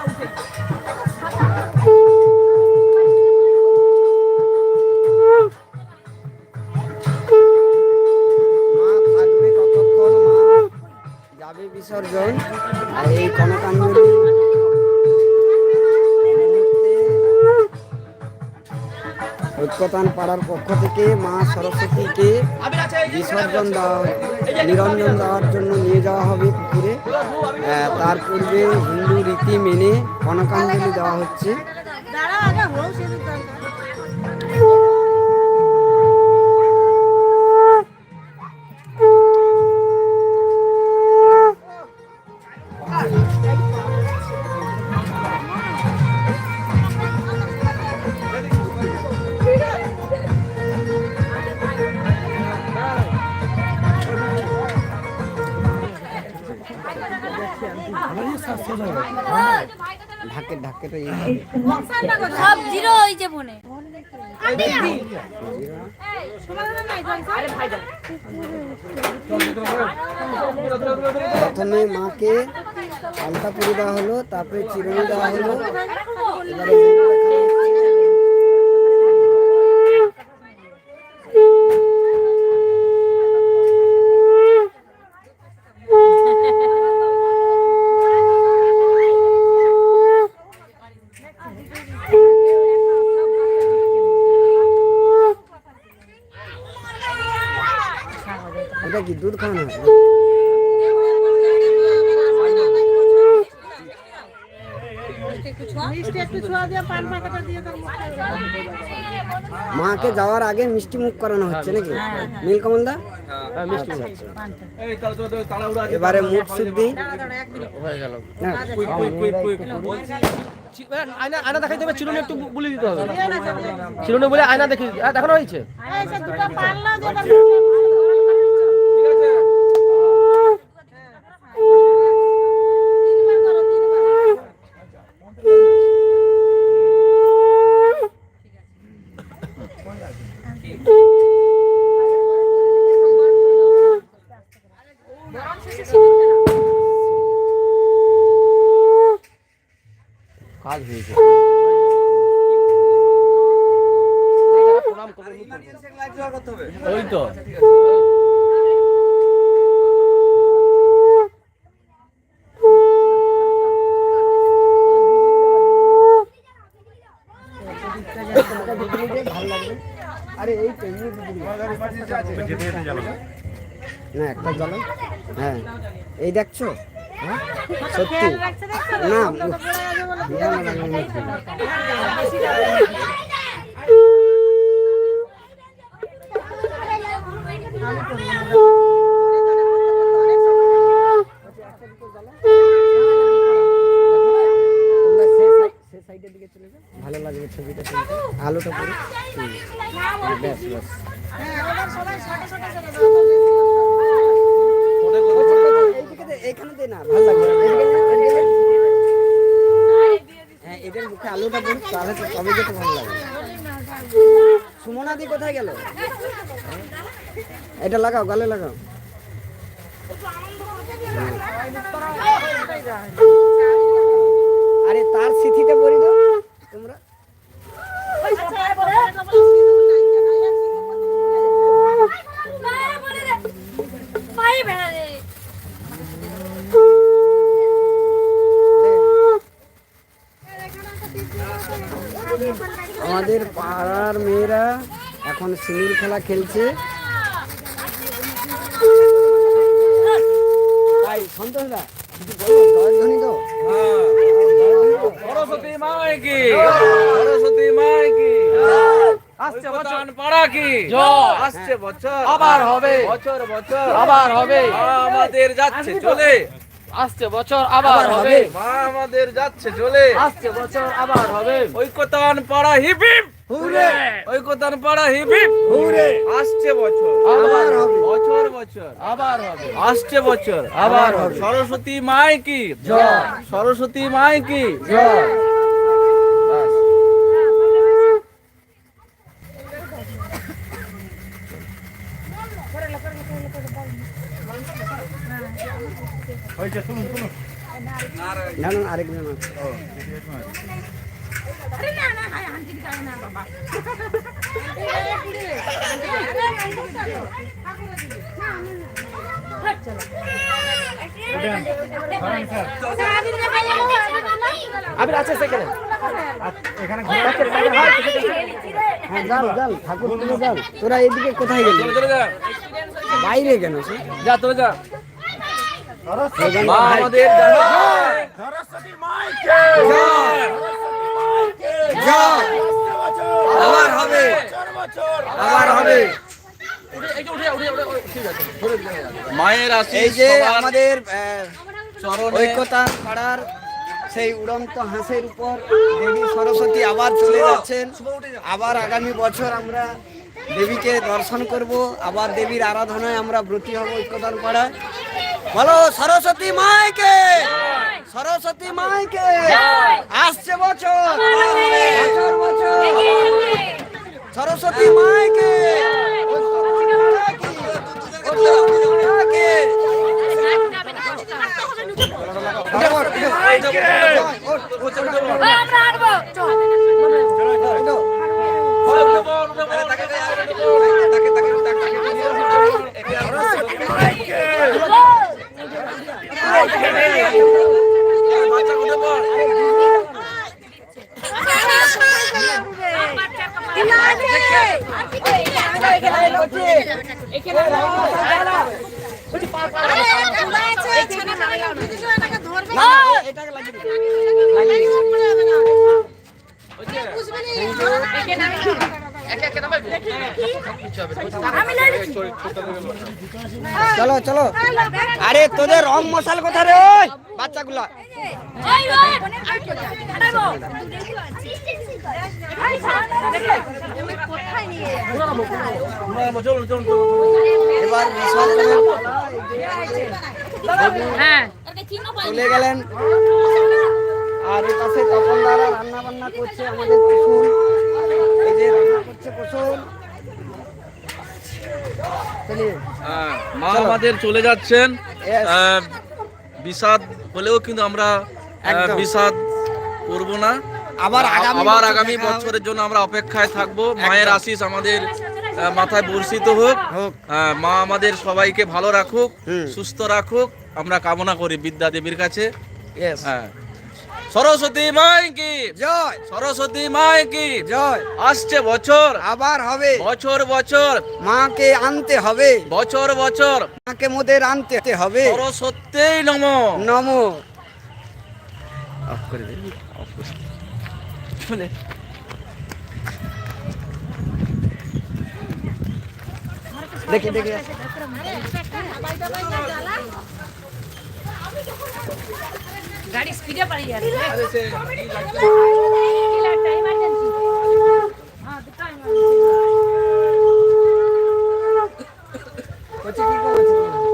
따라오세요. ঐক্যতান পাড়ার পক্ষ থেকে মা সরস্বতীকে বিসর্জন দেওয়া নিরঞ্জন দেওয়ার জন্য নিয়ে যাওয়া হবে পুকুরে। তার পূর্বে হিন্দু রীতি মেনে কনকাঞ্জলি দেওয়া হচ্ছে। ঢাকে ঢাকে। তো সব জিরো হয়েছে ফোনে। প্রথমে মাকে আলতা পরে দেওয়া হলো তারপরে চিরুনি দেওয়া হলো। এবারে এটা কি দুধ খাওয়ানো হয়? মাকে যাওয়ার আগে মিষ্টি মুখ করানো হচ্ছে নাকি? নীলকমলদা আচ্ছা, আচ্ছা। এবারে মুখ শুদ্ধি। হ্যাঁ, আয়না আয়না দেখাই দেবে চিরুনি একটু বলে দিতে হবে। চিরুনি বলে আয়না দেখি দেখানো হয়েছে? কাজ হয়েছে। ওই তো। আরে এই তো না একটা জ্বালো হ্যাঁ। এই দেখছ? হ্যাঁ? সত্যি? ভালো লাগবে ছবিটা আলোটা পুরো। ব্যাস ব্যাস। হ্যাঁ সুমনাদি কোথায় গেল? এটা লাগাও গালে লাগাও। আরে তার স্মৃতিতে পড়ি তোমরা পায়ে বেড়া রে আমাদের পাড়ার মেয়েরা এখন সিমিল খেলা খেলছে। তাই সন্তোষদা জয়ধ্বনি তো? সরস্বতী মাই কি? সরস্বতী মাই কি? আসছে বছর। পাড়া কি? আসছে বছর। আবার হবে। বছর বছর। আবার হবে। আমাদের যাচ্ছে চলে। আসছে বছর আবার হবে। মা আমাদের যাচ্ছে চলে। আসছে বছর আবার হবে। ঐকতান পাড়া হিপ হিপ হুরে! ঐকতান পাড়া হিপ হিপ হুরে! আসছে বছর। আবার হবে। বছর বছর। আবার হবে। আসছে বছর। আবার হবে। সরস্বতী মাই কি? জয়। সরস্বতী মাই কি? জয়। আর আরে না না হাই হান্টি যায় না বাবা আবির আছে সেখানে হ্যাঁ যাও যাও ঠাকুর তুলে যাও। তোরা এদিকে কোথায় গেলি? চলে যা। বাইরে কেন যা চলে যা। আমাদের জানো। জয়! আবার হবে। আবার হবে। আছে। মায়ের এই যে আমাদের ঐক্যতা পাড়ার সেই উড়ন্ত হাঁসের উপর দেবী সরস্বতী আবার চলে যাচ্ছেন। আবার আগামী বছর আমরা দেবীকে দর্শন করব। আবার দেবীর আরাধনায় আমরা ব্রতী হব ঐক্যতার পাড়ায়। বলো সরস্বতী মাইকে সরস্বতী মাইকে আসছে বছর বছর বছর। সরস্বতী মাইকে আমরা চল চলো আরে তোদের রং মশাল কোথা রে ওই বাচ্চাগুলা এবার হ্যাঁ। চলে গেলেন। আর এই পাশে তপন দ্বারা রান্না বান্না করছে আমাদের কুসুম এই যে রান্না করছে কুসুম হ্যাঁ, মা আমাদের চলে যাচ্ছেন. বিষাদ হলেও কিন্তু আমরা বিষাদ করব না। আবার আগামী আবার আগামী বছরের জন্য আমরা অপেক্ষায় থাকব। মায়ের আশিস আমাদের মাথায় বর্ষিত হোক। মা আমাদের সবাইকে ভালো রাখুক। সুস্থ রাখুক। আমরা কামনা করি বিদ্যা দেবীর কাছে। হ্যাঁ। সরস্বতী মাই কি? জয়। সরস্বতী মাই কি? জয়। আসছে বছর। আবার হবে। বছর বছর। মাকে আনতে হবে। বছর বছর। মাকে মোদের আনতে হবে। সরস্বতী নম। নম। শুনে দেখি দেখি। গাড়ি স্পিডে পাড়ি যাচ্ছে। আরে সে হ্যাঁ, টাইম আছে হ্যাঁ টাইম আছে। কোচি কি কোচি